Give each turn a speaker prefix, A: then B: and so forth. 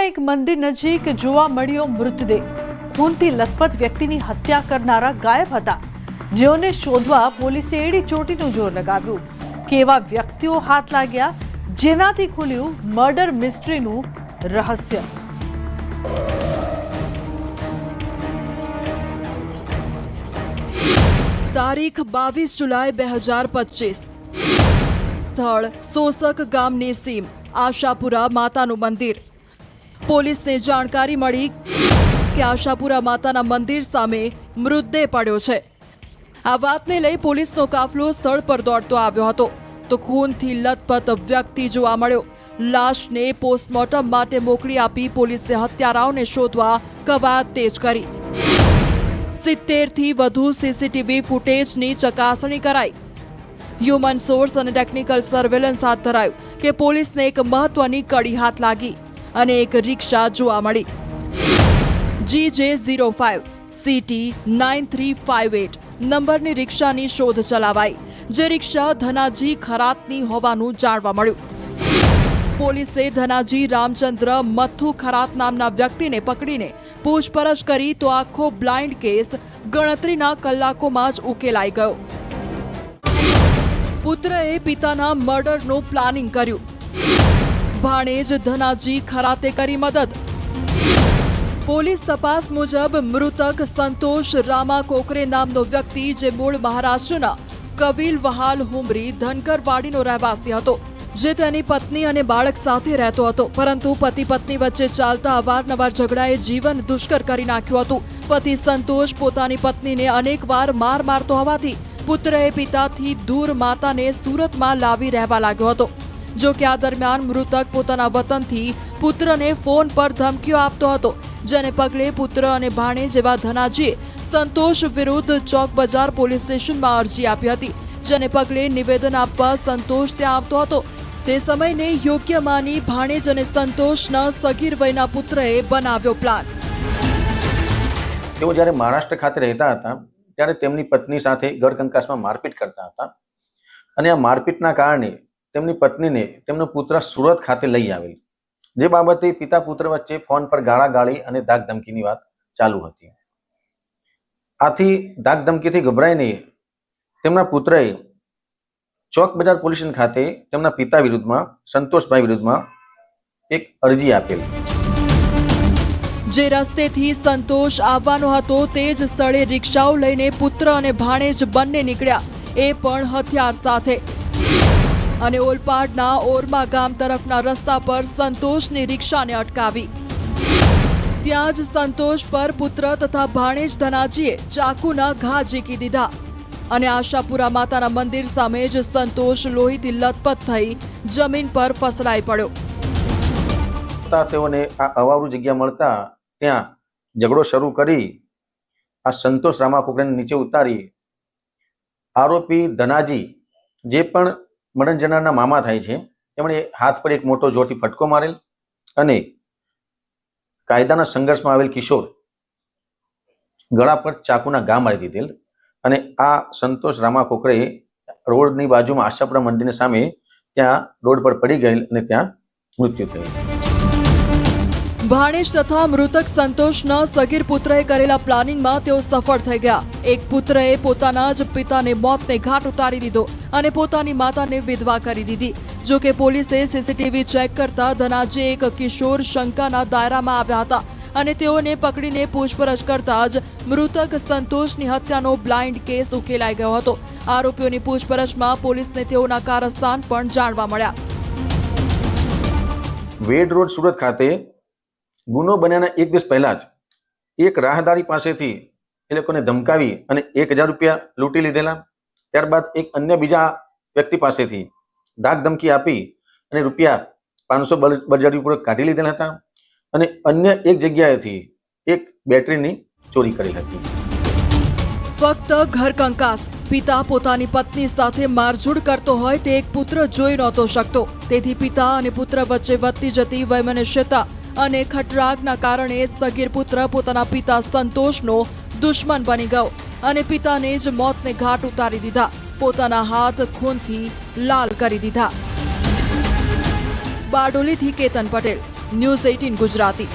A: એક મંદિર નજીક જોવા મળ્યો મૃતદેહ. ખૂનથી લથપથ વ્યક્તિની હત્યા કરનારા ગાયબ હતા. જેઓને શોધવા પોલીસે એડી ચોટીનું જોર લગાવ્યું. કેવા વ્યક્તિઓ હાથ લાગ્યા જેનાથી ખુલ્યું મર્ડર મિસ્ટ્રીનું રહસ્ય.
B: તારીખ બાવીસ જુલાઈ બે હજાર પચીસ. સ્થળ સોસક ગામની સીમ, આશાપુરા માતાનું મંદિર. પોલીસને જાણકારી મળી કે આશાપુરા માતાના મંદિર સામે મૃતદેહ પડ્યો છે. આ વાતને લઈ પોલીસનો કાફલો સ્થળ પર દોડતો આવ્યો હતો. તો ખૂનથી લથપથ વ્યક્તિ જોવા મળ્યો. લાશને પોસ્ટમોર્ટમ માટે મોકલી આપી પોલીસે હત્યારાઓને શોધવા કવાયત તેજ કરી. સિત્તેરથી વધુ સીસીટીવી ફૂટેજની ચકાસણી કરાઈ. હ્યુમન સોર્સ અને ટેકનિકલ સર્વેલન્સ હાથ ધરાયું કે પોલીસને એક મહત્વની કડી હાથ લાગી. અને એક રિક્ષા જોવા મળી. G J zero five CT nine three five eight નંબરની રિક્ષાની શોધ ચલાવાઈ, જે રિક્ષા ધનાજી ખરાતની હોવાનું જાણવા મળ્યું. પોલીસે ધનાજી રામચંદ્ર મથુ ખરાત નામના વ્યક્તિને પકડીને પૂછપરછ કરી તો આખો બ્લાઇન્ડ કેસ ગણતરીના કલાકોમાં જ ઉકેલાઈ ગયો. પુત્રએ પિતાના મર્ડરનું પ્લાનિંગ કર્યું. ભાણેજ ધનાજી ખરાતે કરી મદદ. પોલીસ તપાસ મુજબ મૃતક સંતોષ રામા કોકરે નામનો વ્યક્તિ જે મૂળ મહારાષ્ટ્રના કબીલ વહાલ હુમરી ધનકરવાડીનો રહેવાસી હતો, જે તેની પત્ની અને બાળક સાથે રહેતો હતો. પરંતુ પતિ પત્ની વચ્ચે ચાલતા અવારનવાર ઝઘડાએ જીવન દુષ્કર કરી નાખ્યું હતું. પતિ સંતોષ પોતાની પત્નીને અનેકવાર માર મારતો હોવાથી પુત્રએ પિતાથી દૂર માતાને સુરતમાં લાવી રહેવા લાગ્યો હતો. જો કે આ દરમિયાન મૃતક પોતાના વતનથી પુત્રને ફોન પર ધમકીઓ આપતો હતો, જેને પગલે પુત્ર અને ભાણે જેવા ધનાજીએ સંતોષ વિરુદ્ધ ચોક બજાર પોલીસ સ્ટેશનમાં અરજી આપી હતી, જેને પગલે નિવેદન આપવા સંતોષ ત્યાં આવતો હતો. તે સમયને યોગ્ય માની ભાણેજ અને સંતોષના સગીર વયના પુત્રએ બનાવ્યો પ્લાન.
C: તેઓ જ્યારે મહારાષ્ટ્ર ખાતે રહેતા હતા, ત્યારે તેમની પત્ની સાથે ઘર કંકાસમાં મારપીટ કરતા હતા. અને આ મારપીટના કારણે તેમની પત્નીને તેમનો પુત્ર સુરત ખાતે લઈ આવેલ. જે બાબતે પિતા પુત્ર વચ્ચે ફોન પર ગાળાગાળી અને ધાક ધમકીની વાત ચાલુ હતી. આથી ધાક ધમકીથી ગભરાઈને તેમના પુત્રએ ચોક બજાર પોલીસ ખાતે તેમના પિતા વિરુદ્ધમાં, સંતોષભાઈ વિરુદ્ધમાં એક અરજી આપેલી.
B: જે રસ્તેથી સંતોષ આવવાનો હતો તે જ સ્થળે રિક્ષાઓ લઈને પુત્ર અને ભાણેજ બંને નીકળ્યા. એ પણ હથિયાર સાથે. અને ઓલપાડના ઓરમા ગામ તરફના રસ્તા પર સંતોષની રિક્ષાને અટકાવી. ત્યાં જ સંતોષ પર પુત્ર તથા ભાણેજ ધનાજીએ ચાકુના ઘા ઝીકી દીધા અને આશાપુરા માતાના મંદિર સામે જ સંતોષ લોહીથી લથપથ થઈ જમીન પર ફસડાઈ પડ્યો.
C: તેઓને આ અવારું જગ્યા મળતા ત્યાં ઝઘડો શરૂ કરી આ સંતોષ રામા નીચે ઉતારી. આરોપી ધનાજી જે પણ મરણ જનારના મામા થાય છે. તેમણે હાથ પર એક મોટો જોરથી ફટકો મારેલ અને કાયદાના સંઘર્ષમાં આવેલ કિશોર ગળા પર ચાકુના ગા મારી દીધેલ અને આ સંતોષ રામા કોકરે રોડની બાજુમાં આશાપુરા મંદિરની સામે ત્યાં રોડ પર પડી ગયેલ અને ત્યાં મૃત્યુ થયેલ.
B: ભાણેજ તથા મૃતક સંતોષના સગીર પુત્રએ કરેલા પ્લાનિંગમાં તેઓ સફળ થઈ ગયા. એક પુત્રએ પોતાના જ પિતાને મોતને ઘાટ ઉતારી દીધો અને પોતાની માતાને વિધવા કરી દીધી. જો કે પોલીસે સીસીટીવી ચેક કરતા ધનાજી એક કિશોર શંકાના દાયરામાં આવ્યા હતા અને તેઓને પકડીને પૂછપરછ કરતા જ મૃતક સંતોષની હત્યાનો બ્લાઇન્ડ કેસ ઉકેલાઈ ગયો હતો. આરોપીઓની પૂછપરછમાં પોલીસને તેઓના કારસ્થાન પણ જાણવા મળ્યા.
C: વેડ રોડ સુરત ખાતે ગુનો બન્યાના એક દિવસ પહેલા જ એક રાહદારી પાસેથી એ લોકોને ધમકાવી અને એક હજાર રૂપિયા લૂંટી લીધેલા. ત્યારબાદ એક અન્ય બીજા વ્યક્તિ પાસેથી ધાક ધમકી આપી અને રૂપિયા પાંચસો બજારીપૂર્વક કાઢી લીધેલા હતા અને અન્ય એક જગ્યાએથી એક બેટરીની ચોરી કરી હતી.
B: ફક્ત ઘર કંકાસ. પિતા પોતાની પત્ની સાથે મારઝૂડ કરતો હોય તે એક પુત્ર જોઈ નહોતો શકતો. તેથી પિતા અને પુત્ર વચ્ચે વધતી જતી વૈમનસ્યતા અને ખટરાગના કારણે સગીર પુત્ર પોતાના પિતા સંતોષનો દુશ્મન બની ગયો અને પિતાને જ મોતને ઘાટ ઉતારી દીધા. પોતાના હાથ ખૂનથી લાલ કરી દીધા. બારડોલીથી કેતન પટેલ, ન્યૂઝ એઇટીન ગુજરાતી.